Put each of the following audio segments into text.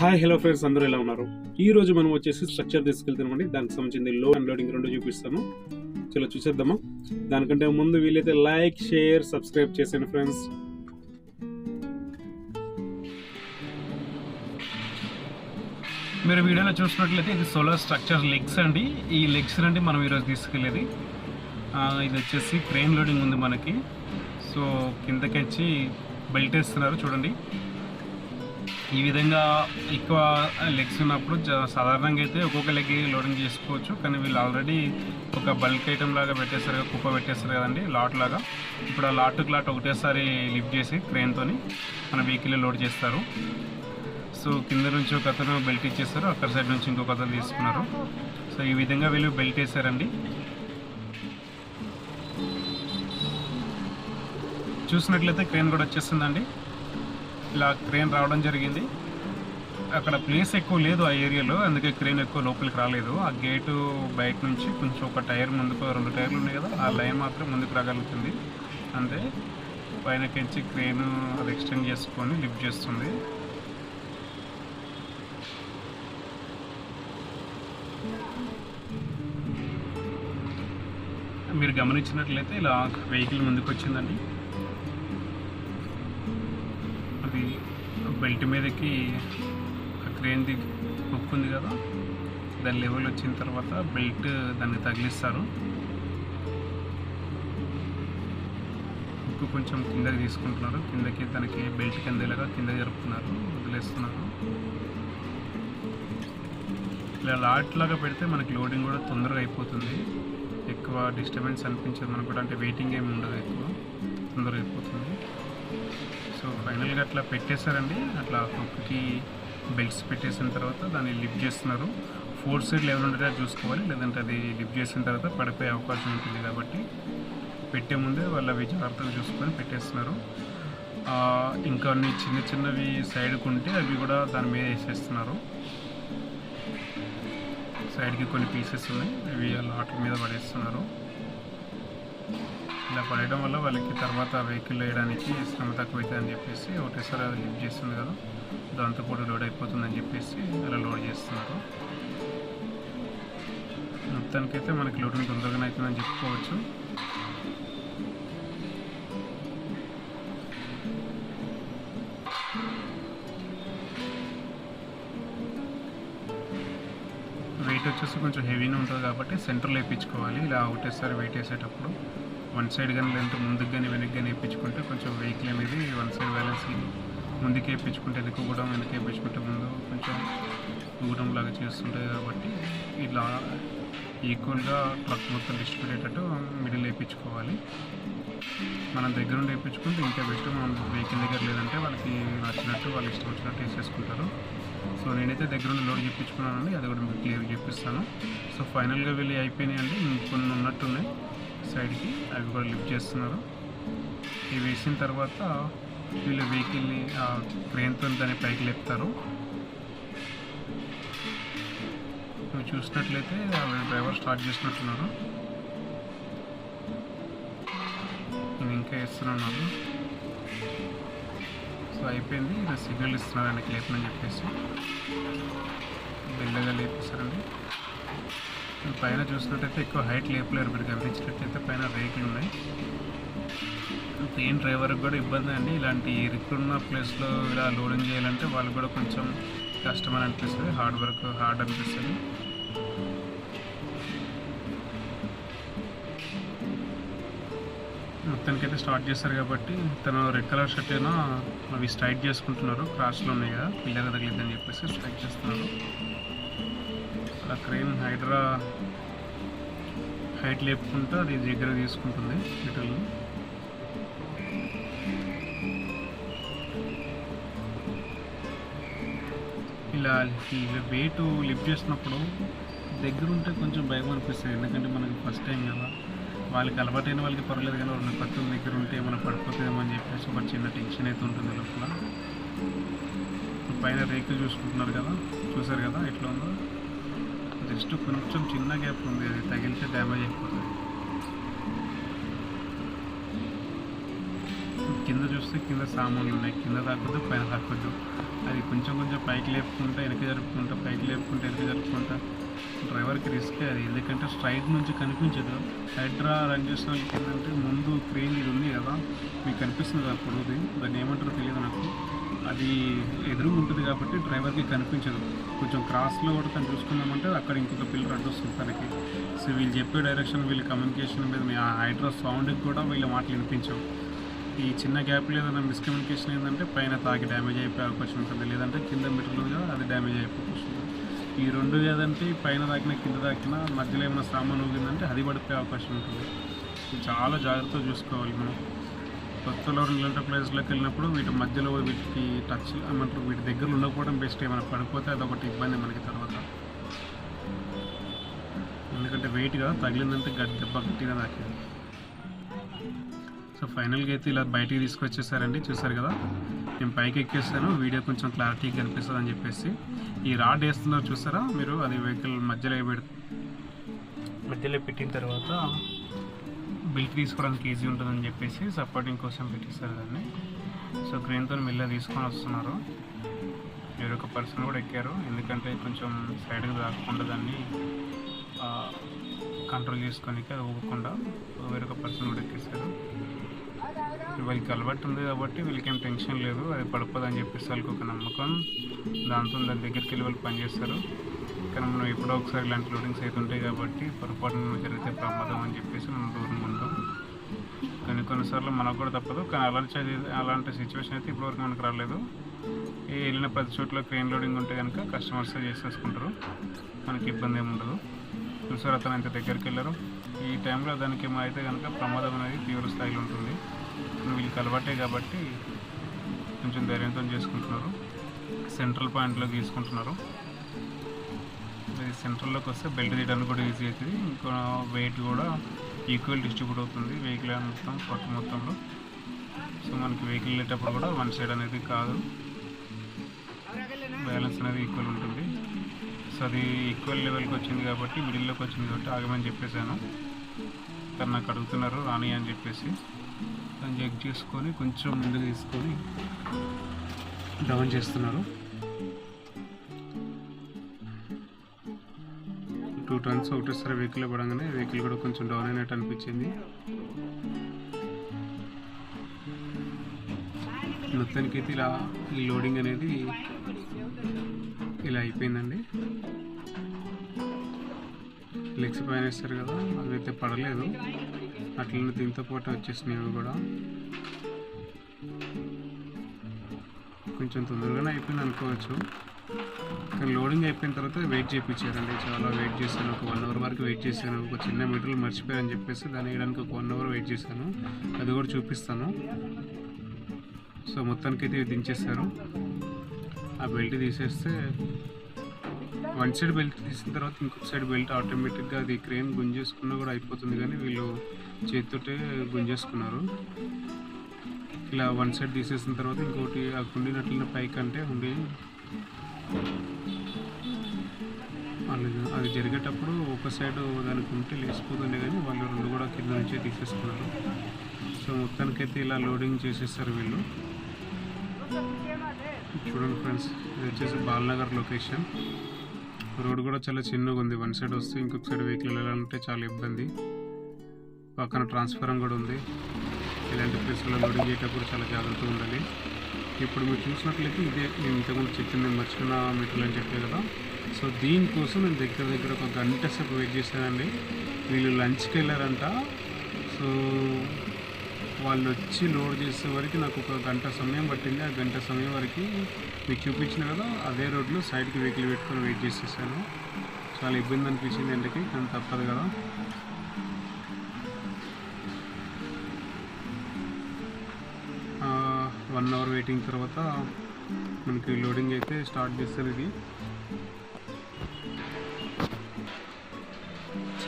Hi hello friends అందరూ ఎలా ఉన్నారు? ఈ రోజు మనం వచ్చేసి స్ట్రక్చర్ తీసుకెళ్తున్నామండి. దానికి సంబంధించింది లో అండ్ లోడింగ్ రెండు చూపిస్తాను. చలో చూసేద్దామా? దానికంటే ముందు వీలైతే లైక్ షేర్ సబ్స్క్రైబ్ చేసాను ఫ్రెండ్స్ మీరు వీడియోలో చూసినట్లయితే ఇది సోలార్ స్ట్రక్చర్ లెగ్స్ అండి. ఈ లెగ్స్ అండి మనం ఈరోజు తీసుకెళ్ళేది ఇది వచ్చేసి క్రెయిన్ లోడింగ్ ఉంది మనకి. సో కిందకి వచ్చి బెల్ట్ వేస్తున్నారు చూడండి. ఈ విధంగా ఎక్కువ లెగ్స్ ఉన్నప్పుడు సాధారణంగా అయితే ఒక్కొక్క లెగ్ లోడింగ్ చేసుకోవచ్చు. కానీ వీళ్ళు ఆల్రెడీ ఒక బల్క్ ఐటమ్ లాగా పెట్టేస్తారు కదా, కుప్ప పెట్టేస్తారు కదండి లాట్ లాగా. ఇప్పుడు ఆ లాట్కి లాట్ ఒకటేసారి లిఫ్ట్ చేసి క్రెయిన్తో మన వెహికల్ లోడ్ చేస్తారు. సో కింద నుంచి ఒక అతను బెల్ట్ ఇచ్చేస్తారు అక్కడ సైడ్ నుంచి ఇంకొక అతను తీసుకున్నారు. సో ఈ విధంగా వీళ్ళు బెల్ట్ వేసారండి. చూసినట్లయితే క్రెయిన్ కూడా వచ్చేస్తుందండి. ఇలా క్రేన్ రావడం జరిగింది. అక్కడ ప్లేస్ ఎక్కువ లేదు ఆ ఏరియాలో అందుకే క్రేన్ ఎక్కువ లోపలికి రాలేదు. ఆ గేటు బయట నుంచి కొంచెం ఒక టైర్ ముందుకు రెండు టైర్లు ఉన్నాయి కదా ఆ లైన్ మాత్రం ముందుకు రాగలుగుతుంది. అంతే. పైనకించి క్రేన్ అది ఎక్స్టెండ్ చేసుకొని లిఫ్ట్ చేస్తుంది. మీరు గమనించినట్లయితే ఇలా వెహికల్ ముందుకు వచ్చిందండి. బెల్ట్ మీదకి క్రేన్ది హుక్ ఉంది కదా? దాని లెవెల్ వచ్చిన తర్వాత బెల్ట్ దాన్ని తగిలిస్తారు. హుక్ కొంచెం కిందకి తీసుకుంటున్నారు. కిందకి దానికి బెల్ట్ కిందేలాగా కింద జరుపుతున్నారు. వదిలేస్తున్నారు. ఇలా లాట్ లాగా పెడితే మనకి లోడింగ్ కూడా తొందరగా అయిపోతుంది. ఎక్కువ డిస్టర్బెన్స్ అనిపించదు మనకు కూడా. అంటే వెయిటింగ్ ఏమి ఉండదు ఎక్కువ. తొందరగా అయిపోతుంది. సో ఫైనల్గా అట్లా పెట్టేశారండి. అట్లా కుక్కి బెల్ట్స్ పెట్టేసిన తర్వాత దాన్ని లిఫ్ట్ చేస్తున్నారు. ఫోర్ సైడ్ లెవెల్ ఉండేలా చూసుకోవాలి. లేదంటే అది లిఫ్ట్ చేసిన తర్వాత పడిపోయే అవకాశం ఉంటుంది కాబట్టి పెట్టే ముందే వాళ్ళు అవి జాగ్రత్తగా చూసుకొని పెట్టేస్తున్నారు. ఇంకా అన్ని చిన్న చిన్నవి సైడ్కి ఉంటే అవి కూడా దాని మీద వేసేస్తున్నారు. సైడ్కి కొన్ని పీసెస్ ఉన్నాయి. అవి లాట్ మీద పడేస్తున్నారు. ఇలా పడేయడం వల్ల వాళ్ళకి తర్వాత వెహికల్ వేయడానికి శ్రమ తక్కువ అవుతుంది అని చెప్పేసి ఒకటేసారి అది లిఫ్ట్ చేస్తుంది కదా దాంతో కూడా లోడ్ అయిపోతుందని చెప్పేసి అలా లోడ్ చేస్తున్నారు. మొత్తానికైతే మనకి లోడింగ్ తొందరగానే అవుతుందని చెప్పుకోవచ్చు. వెయిట్ వచ్చేసి కొంచెం హెవీనే ఉంటుంది కాబట్టి సెంటర్లో వేయించుకోవాలి ఇలా ఒకటేసారి వెయిట్ వేసేటప్పుడు వన్ సైడ్ కానీ లేదంటే ముందుకు కానీ వెనక్కి కానీ వేయించుకుంటే కొంచెం వెహికల్ అనేది వన్ సైడ్ బ్యాలెన్స్కి ముందుకు వేయించుకుంటే వెనక కూడా వెనక్కి వేయించుకుంటే ముందు కొంచెం దూరం లాగా చేస్తుంటుంది కాబట్టి ఇలా ఈక్వల్గా ట్రక్ మొత్తం డిస్ట్రిబ్యూట్ మిడిల్ వేయించుకోవాలి మనం దగ్గర ఉండి వేయించుకుంటే ఇంకా బెస్ట్ మనం వెహికల్ దగ్గర లేదంటే వాళ్ళకి నచ్చినట్టు వాళ్ళు ఇష్టం వచ్చినట్టు వేసేసుకుంటారు. సో నేనైతే దగ్గర ఉండి లోడ్ చెప్పించుకున్నానండి అది కూడా మీకు క్లియర్ చెప్పిస్తాను. సో ఫైనల్గా వెళ్ళి అయిపోయినాయండి ఇంకొన్ని ఉన్నట్టున్నాయి. సైడ్కి అవి కూడా లిఫ్ట్ చేస్తున్నారు. ఇవి వేసిన తర్వాత వీళ్ళు వెహికల్ని క్రేన్తో దాన్ని పైకి లేపుతారు. నువ్వు చూసినట్లయితే డ్రైవర్ స్టార్ట్ చేసినట్టున్నారు. నేను ఇంకా ఇస్తున్నాను సో అయిపోయింది. ఇలా సిగ్నల్ ఇస్తున్నారు ఆయనకి లేపమని చెప్పేసి. మెల్లగా లేపేశారండి. పైన చూసినట్టయితే ఎక్కువ హైట్ లేపలేరు మీరు గమనించినట్టయితే పైన రేకులు ఉన్నాయి. ట్రైన్ డ్రైవర్కి కూడా ఇబ్బంది అండి. ఇలాంటి ఇరుక్కున్న ప్లేస్లో ఇలా లోడింగ్ చేయాలంటే వాళ్ళు కూడా కొంచెం కష్టమని అనిపిస్తుంది. హార్డ్ వర్క్ హార్డ్ అనిపిస్తుంది. మొత్తానికైతే స్టార్ట్ చేస్తారు కాబట్టి తను రెడ్ కలర్ షర్ట్ అయినా అవి స్ట్రైట్ చేసుకుంటున్నారు. క్రాస్లో ఉన్నాయి కదా. పిల్లర్ తగిలిద్దని చెప్పేసి స్ట్రైట్ చేస్తున్నారు. అలా క్రెయిన్ హైడ్రా హైట్ లేపుకుంటూ అది దగ్గర తీసుకుంటుంది మెటీరియల్ ఇలా వెయిట్ లిఫ్ట్ చేసినప్పుడు దగ్గర ఉంటే కొంచెం భయం అనిపిస్తుంది. ఎందుకంటే మనకి ఫస్ట్ టైం కదా. వాళ్ళకి అలవాటైన వాళ్ళకి పర్వాలేదు కానీ వాళ్ళు కొత్త దగ్గర ఉంటే మనం పడిపోతుందేమో అని చెప్పేసి ఒక చిన్న టెన్షన్ అయితే ఉంటుంది లోపల. పైన రేకులు చూసుకుంటున్నారు కదా. చూసారు కదా ఎట్లా ఉందో? జస్ట్ కొంచెం చిన్న గ్యాప్ ఉంది అది తగిలితే డ్యామేజ్ అయిపోతుంది కింద చూస్తే కింద సామాన్లు ఉన్నాయి కింద తాకొద్దు పైన తాకొద్దు అది కొంచెం కొంచెం పైకి లేపుకుంటా వెనక జరుపుకుంటా పైకి లేపుకుంటా వెనక జరుపుకుంటా డ్రైవర్కి రిస్క్ అది ఎందుకంటే స్ట్రైట్ నుంచి కనిపించదు హైడ్రా రన్ చేసిన వాళ్ళకి ఏంటంటే ముందు క్రేన్ ఇది ఉంది కదా మీకు కనిపిస్తుంది కదా పొడవుది దాన్ని ఏమంటారో తెలియదు నాకు అది ఎదురుగా ఉంటుంది కాబట్టి డ్రైవర్కి కనిపించదు. కొంచెం క్రాస్లో కూడా తను చూసుకున్నామంటే అక్కడ ఇంకొక పిల్లలు అడ్డు వస్తుంది తనకి. సో వీళ్ళు చెప్పే డైరెక్షన్ వీళ్ళ కమ్యూనికేషన్ మీద మీ ఆ సౌండ్కి కూడా వీళ్ళ మాటలు వినిపించవు. ఈ చిన్న గ్యాప్లో ఏదైనా మిస్కమ్యూనికేషన్ ఏంటంటే పైన తాకి డ్యామేజ్ అయిపోయే అవకాశం ఉంటుంది. లేదంటే కింద మెటీరియల్గా అది డ్యామేజ్ అయిపోయే ఉంటుంది. ఈ రెండు ఏదంటే పైన తాకినా కింద తాకినా మధ్యలో ఏమైనా సామాన్ ఊగిందంటే అది పడిపోయే అవకాశం ఉంటుంది. చాలా జాగ్రత్తగా చూసుకోవాలి మనం. కొత్తలో ఇలాంటి ప్లేస్లోకి వెళ్ళినప్పుడు వీటి మధ్యలో వీటికి టచ్ ఏమంటారు వీటి దగ్గర ఉండకపోవడం బెస్ట్ ఏమైనా పడిపోతే అదొకటి ఇబ్బంది మనకి తర్వాత. ఎందుకంటే వెయిట్ కదా తగిలిందంటే గట్టి దెబ్బ గట్టిగా తాకింది. సో ఫైనల్గా అయితే ఇలా బయటికి తీసుకొచ్చేసారండి చూసారు కదా? నేను పైకి ఎక్కేస్తాను వీడియో కొంచెం క్లారిటీగా కనిపిస్తుంది అని చెప్పేసి. ఈ రాడ్ వేస్తున్నారు చూసారా మీరు? అది వెహికల్ మధ్యలో పెడ మధ్యలో పెట్టిన తర్వాత బిల్ట్ తీసుకోవడానికి ఈజీ ఉంటుందని చెప్పేసి సపోర్టింగ్ కోసం పెట్టేశారు దాన్ని. సో క్రెయిన్తో మిల్ల తీసుకొని వస్తున్నారు. వేరొక పర్సన్ కూడా ఎక్కారు. ఎందుకంటే కొంచెం సైడ్కి రాకుండా దాన్ని కంట్రోల్ చేసుకోనికి అది ఊగకుండా వేరొక పర్సన్ కూడా ఎక్కేశారు. వీళ్ళకి అలవాటు ఉంది కాబట్టి వీళ్ళకి ఏం టెన్షన్ లేదు అది పడిపోదని చెప్పేసి వాళ్ళకి ఒక నమ్మకం. దాంతో దాని దగ్గరికి వెళ్ళి వాళ్ళు పనిచేస్తారు. కానీ మనం ఎప్పుడో ఒకసారి ఇలాంటి లోడింగ్స్ అయితే ఉంటాయి కాబట్టి పొరపాటున జరిగితే ప్రమాదం అని చెప్పేసి మనం దూరం ఉంటాం కానీ కొన్నిసార్లు మనకు కూడా తప్పదు. కానీ అలాంటి అలాంటి సిచ్యువేషన్ అయితే ఇప్పటివరకు మనకు రాలేదు. ఏ వెళ్ళిన ప్రతి చోట్ల క్రెయిన్ లోడింగ్ ఉంటే కనుక కస్టమర్స్ చేసేసుకుంటారు. మనకి ఇబ్బంది ఏమి ఉండదు. చూసారు అతను ఇంత దగ్గరికి వెళ్ళారు. ఈ టైంలో దానికి ఏమో అయితే కనుక ప్రమాదం అనేది తీవ్ర స్థాయిలో ఉంటుంది. వీళ్ళకి అలవాటే కాబట్టి కొంచెం ధైర్యంతో చేసుకుంటున్నారు. సెంట్రల్ పాయింట్లో తీసుకుంటున్నారు. సెంటర్లోకి వస్తే బెల్ట్ తీయడానికి కూడా ఈజీ అవుతుంది. ఇంకా వెయిట్ కూడా ఈక్వల్ డిస్ట్రిబ్యూట్ అవుతుంది. వెహికల్ మొత్తం కొత్త మొత్తంలో. సో మనకి వెహికల్ వెళ్ళేటప్పుడు కూడా వన్ సైడ్ అనేది కాదు. బ్యాలెన్స్ అనేది ఈక్వల్ ఉంటుంది. సో అది ఈక్వల్ లెవెల్కి వచ్చింది కాబట్టి మిడిల్లోకి వచ్చింది కాబట్టి ఆగమని చెప్పేశాను. తను నాకు అడుగుతున్నారు రాని అని చెప్పేసి. తను చెక్ చేసుకొని కొంచెం ముందుకు తీసుకొని డౌన్ చేస్తున్నారు. టూ టన్స్ ఒకటేసారి వెహికల్ పడగానే వెహికల్ కూడా కొంచెం డౌన్ అయినట్టు అనిపించింది. మొత్తానికి అయితే ఇలా ఈ లోడింగ్ అనేది ఇలా అయిపోయిందండి. లెగ్స్ పైన వేస్తారు కదా అవైతే పడలేదు. అట్లనే దీంతో పాటు వచ్చేసినాయి అవి కూడా. కొంచెం తొందరగానే అయిపోయింది అనుకోవచ్చు. లోడింగ్ అయిపోయిన తర్వాత వెయిట్ చేయించారండి. చాలా వెయిట్ చేశాను. ఒక వన్ అవర్ వరకు వెయిట్ చేశాను. ఒక చిన్న మెటీరియల్ మర్చిపోయారని చెప్పేసి దాన్ని వేయడానికి ఒక వన్ అవర్ వెయిట్ చేశాను. అది కూడా చూపిస్తాను. సో మొత్తానికి అయితే దించేస్తారు ఆ బెల్ట్ తీసేస్తే వన్ సైడ్ బెల్ట్ తీసిన తర్వాత ఇంకొక సైడ్ బెల్ట్ ఆటోమేటిక్గా అది క్రేన్ గుంజేసుకున్నా కూడా అయిపోతుంది కానీ వీళ్ళు చేతితోటే గుంజేసుకున్నారు. ఇలా వన్ సైడ్ తీసేసిన తర్వాత ఇంకోటి ఆ కుండినట్లనే పైకి అంటే ఉండి వాళ్ళు అది జరిగేటప్పుడు ఒక సైడ్ దానికి ఉంటే లేచిపోతుండే కానీ వాళ్ళు రెండు కూడా కింద నుంచే తీసేసుకున్నారు. సో మొత్తానికైతే ఇలా లోడింగ్ చేసేస్తారు వీళ్ళు. చూడండి ఫ్రెండ్స్ ఇది వచ్చేసి బాలనగర్ లొకేషన్. రోడ్ కూడా చాలా చిన్నగా ఉంది. వన్ సైడ్ వస్తే ఇంకొక సైడ్ వెహికల్ వెళ్ళాలంటే చాలా ఇబ్బంది. పక్కన ట్రాన్స్ఫారం కూడా ఉంది. ఇలాంటి ప్లేస్లో లోడింగ్ చేయటప్పుడు చాలా జాగ్రత్తగా ఉండాలి. ఇప్పుడు మీరు చూసినట్లయితే ఇదే నేను ఇంతకుముందు చెప్పింది మర్చిపోయిన మెటీరియల్ అని చెప్పే కదా. సో దీనికోసం నేను దగ్గర దగ్గర ఒక గంట సేపు వెయిట్ చేశానండి. వీళ్ళు లంచ్కి వెళ్ళారంట. సో వాళ్ళు వచ్చి లోడ్ చేసే వరకు నాకు ఒక గంట సమయం పట్టింది. ఆ గంట సమయం వరకు మీకు చూపించిన కదా అదే రోడ్లో సైడ్కి వెహికల్ పెట్టుకొని వెయిట్ చేసేసాను. చాలా ఇబ్బంది అనిపించింది ఎండకి కానీ తప్పదు కదా. వన్ అవర్ వెయిటింగ్ తర్వాత మనకి లోడింగ్ అయితే స్టార్ట్ చేస్తారు ఇది.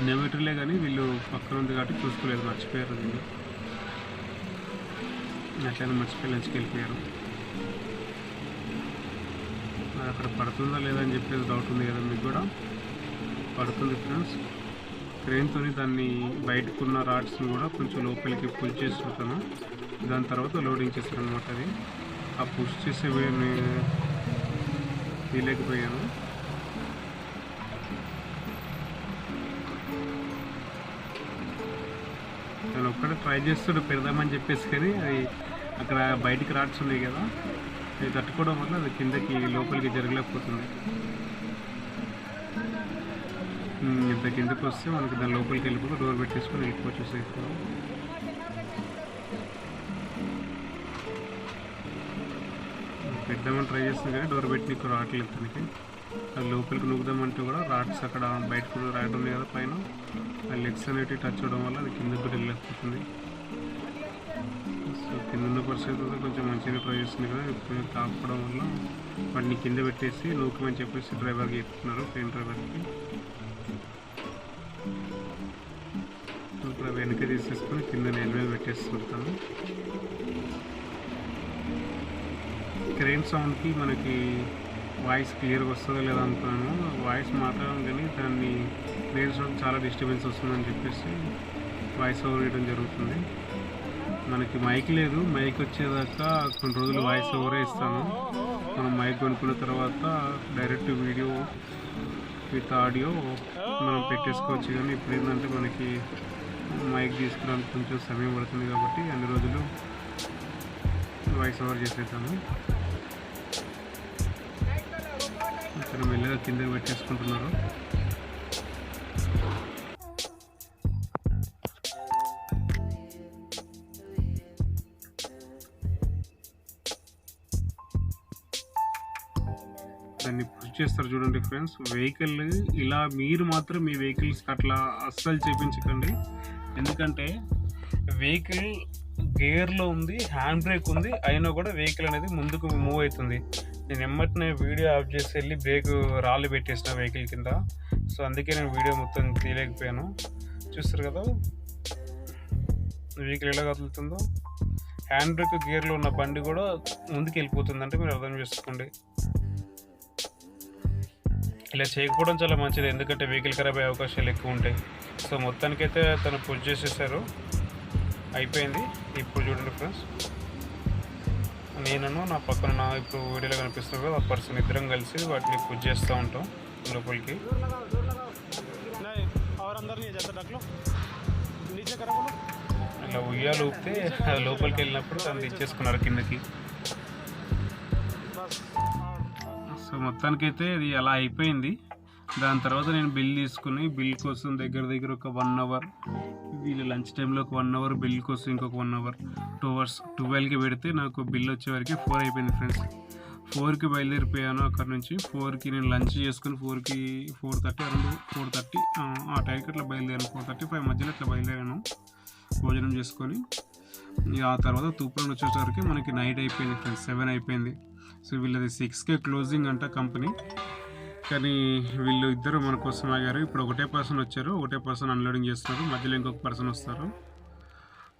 చిన్న మీటర్లే కానీ వీళ్ళు పక్కన ఉంది కాబట్టి చూసుకోలేదు మర్చిపోయారు వీళ్ళు. అట్లనే మర్చిపోయి లంచ్కి వెళ్ళిపోయారు. మరి అక్కడ పడుతుందా లేదా అని చెప్పేసి డౌట్ ఉంది కదా మీకు కూడా. పడుతుంది ఫ్రెండ్స్ క్రెయిన్తో దాన్ని బయటకున్న రాడ్స్ని కూడా కొంచెం లోపలికి పుల్ చేస్తుంటాను దాని తర్వాత లోడింగ్ చేస్తారనమాట అది. ఆ పుష్ చేసే వే- తీయలేకపోయాను తను ఒక్కడే ట్రై చేస్తాడు పెడదామని చెప్పేసి కానీ అది అక్కడ బయటికి రాట్స్ ఉన్నాయి కదా. అది తట్టుకోవడం వల్ల అది కిందకి లోపలికి జరగలేకపోతుంది. ఇంత కిందకి వస్తే మనకి దాని లోపలికి వెళ్ళిపోతే డోర్ పెట్టేసుకొని వెళ్ళిపోవచ్చు సేఫ్గా పెడదామని ట్రై చేస్తుంది కానీ డోర్ పెట్టి నీకు రావట్లేదు తనకి. లోపలికి నూకుదామంటే కూడా రాట్స్ అక్కడ బయట కూడా రాడ్ ఉంది కదా పైన. ఆ లెగ్స్ అనేవి టచ్ అవడం వల్ల అది కిందకి కూడా వెళ్ళకపోతుంది సో కింద ఉన్న పరిస్థితి అయితే కొంచెం మంచిగా ట్రై చేస్తుంది కదా. ఇప్పుడు తాపడం వల్ల వాటిని కింద పెట్టేసి నూకమని చెప్పేసి డ్రైవర్కి చెప్తున్నారు ట్రైన్ డ్రైవర్కి ఇప్పుడు వెనక తీసేసుకొని కింద నెల మీద పెట్టేస్తుంటాను క్రెయిన్ సౌండ్కి మనకి వాయిస్ క్లియర్గా వస్తుందో లేదో అనుకున్నాను. వాయిస్ మాట్లాడడం కానీ దాన్ని క్రెయిన్ చాలా డిస్టర్బెన్స్ వస్తుందని చెప్పేసి వాయిస్ ఓవర్ వేయడం జరుగుతుంది. మనకి మైక్ లేదు. మైక్ వచ్చేదాకా కొన్ని రోజులు వాయిస్ ఓవరే ఇస్తాను. మనం మైక్ కొనుక్కున్న తర్వాత డైరెక్ట్ వీడియో విత్ ఆడియో మనం పెట్టేసుకోవచ్చు. కానీ ఇప్పుడు ఏంటంటే మనకి మైక్ తీసుకురావడానికి కొంచెం సమయం పడుతుంది కాబట్టి అన్ని రోజులు వాయిస్ ఓవర్ చేసేస్తాను. ఇక్కడ మెల్లగా కిందకి పెట్టేసుకుంటున్నారు. దాన్ని పుష్ చేస్తారు చూడండి ఫ్రెండ్స్ వెహికల్ ఇలా మీరు మాత్రం మీ వెహికల్స్కి అట్లా అస్సలు చేపించకండి. ఎందుకంటే వెహికల్ గేర్లో ఉంది హ్యాండ్ బ్రేక్ ఉంది అయినా కూడా వెహికల్ అనేది ముందుకు మూవ్ అవుతుంది. నేను ఎమ్మటినే వీడియో ఆఫ్ చేసి వెళ్ళి బ్రేక్ రాళ్ళు పెట్టేసిన వెహికల్ కింద. సో అందుకే నేను వీడియో మొత్తం తీయలేకపోయాను. చూస్తారు కదా వెహికల్ ఎలా కదులుతుందో. హ్యాండ్ బ్రేక్ గేర్లో ఉన్న బండి కూడా ముందుకు వెళ్ళిపోతుంది అంటే మీరు అర్థం చేసుకోండి. ఇలా చేయకపోవడం చాలా మంచిది ఎందుకంటే వెహికల్ ఖరాబ్ అయ్యే అవకాశాలు ఎక్కువ ఉంటాయి. సో మొత్తానికైతే తను పుష్ చేసేసారు. అయిపోయింది. ఇప్పుడు చూడండి ఫ్రెండ్స్. నేను నా పక్కన నా ఇప్పుడు వీడియోలో కనిపిస్తుంది కదా ఆ పర్సన్ ఇద్దరం కలిసి వాటిని పూజ చేస్తూ ఉంటాం లోపలికి. ఇలా ఉయ్యాలు ఊపితే అది లోపలికి వెళ్ళినప్పుడు అది ఇచ్చేసుకున్నారు కిందకి. సో మొత్తానికైతే ఇది అలా అయిపోయింది. దాని తర్వాత నేను బిల్ తీసుకుని బిల్ కోసం దగ్గర దగ్గర ఒక వన్ అవర్ వీళ్ళు లంచ్ టైంలో ఒక వన్ అవర్ బిల్ కోసం ఇంకొక వన్ అవర్ టూ అవర్స్ ట్వెల్వ్కి పెడితే నాకు బిల్ వచ్చేవరకు ఫోర్ అయిపోయింది ఫ్రెండ్స్ ఫోర్కి బయలుదేరిపోయాను అక్కడ నుంచి. ఫోర్కి నేను లంచ్ చేసుకుని ఫోర్కి four thirty around four thirty ఆ టైంకి అట్లా బయలుదేరాను. ఫోర్ థర్టీ ఫైవ్ మధ్యలో అట్లా బయలుదేరాను భోజనం చేసుకొని. ఆ తర్వాత తూప్రాన్ వచ్చేసరికి మనకి నైట్ అయిపోయింది ఫ్రెండ్స్ సెవెన్ అయిపోయింది. సో వీళ్ళది సిక్స్కే క్లోజింగ్ అంట కంపెనీ కానీ వీళ్ళు ఇద్దరు మన కోసం ఆగారు. ఇప్పుడు ఒకటే పర్సన్ వచ్చారు. ఒకటే పర్సన్ అన్లోడింగ్ చేస్తున్నారు. మధ్యలో ఇంకొక పర్సన్ వస్తారు.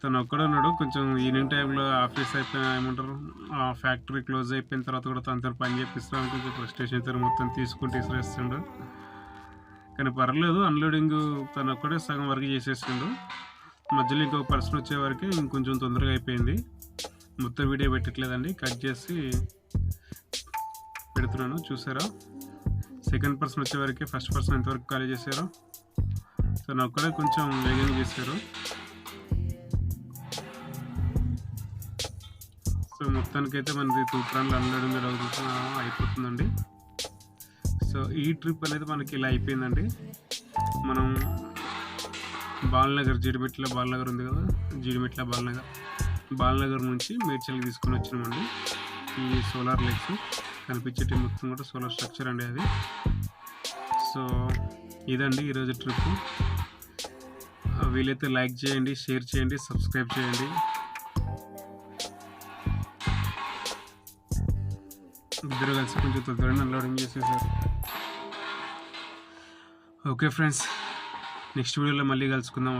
తను ఒక్కడే ఉన్నాడు. కొంచెం ఈవినింగ్ టైంలో ఆఫీస్ అయిపోయిన ఏమంటారు? ఆ ఫ్యాక్టరీ క్లోజ్ అయిపోయిన తర్వాత కూడా తనతో పని చేపిస్తాను కొంచెం ఫ్రస్ట్రేషన్ తను మొత్తం తీసుకుని ఇసిరేస్తుండు. కానీ పర్లేదు. అన్లోడింగ్ తను ఒక్కడే సగం వరకు చేసేసిండు మధ్యలో ఇంకొక పర్సన్ వచ్చే వరకు ఇంకొంచెం తొందరగా అయిపోయింది. మొత్తం వీడియో పెట్టట్లేదండి. కట్ చేసి పెడుతున్నాను. చూసారా? సెకండ్ పర్సన్ వచ్చే వరకు ఫస్ట్ పర్సన్ ఎంతవరకు ఖాళీ చేశారో? సో నా ఒక్కడే కొంచెం వేగంగా చేశారు. సో మొత్తానికైతే మనది తూప్రాన్లు అన్లోడింగ్ అవుతుంది అయిపోతుందండి. సో ఈ ట్రిప్ అనేది మనకి ఇలా అయిపోయిందండి. మనం బాలనగర్ జీడిమెట్ల బాలనగర్ ఉంది కదా? జీడిమెట్ల బాలనగర్. బాలనగర్ నుంచి మేడ్చల్కి తీసుకొని వచ్చినామండి. ఈ సోలార్ లైట్స్ కనిపించేటి మొత్తం కూడా సోలార్ స్ట్రక్చర్ అండి అది. సో ఇదండి ఈరోజు ట్రిప్. వీలైతే లైక్ చేయండి షేర్ చేయండి సబ్స్క్రైబ్ చేయండి. ఇద్దరు కలిసి కొంచెం తొందరగా అన్లోడింగ్ చేసేసారు. ఓకే ఫ్రెండ్స్ నెక్స్ట్ వీడియోలో మళ్ళీ కలుసుకుందాం.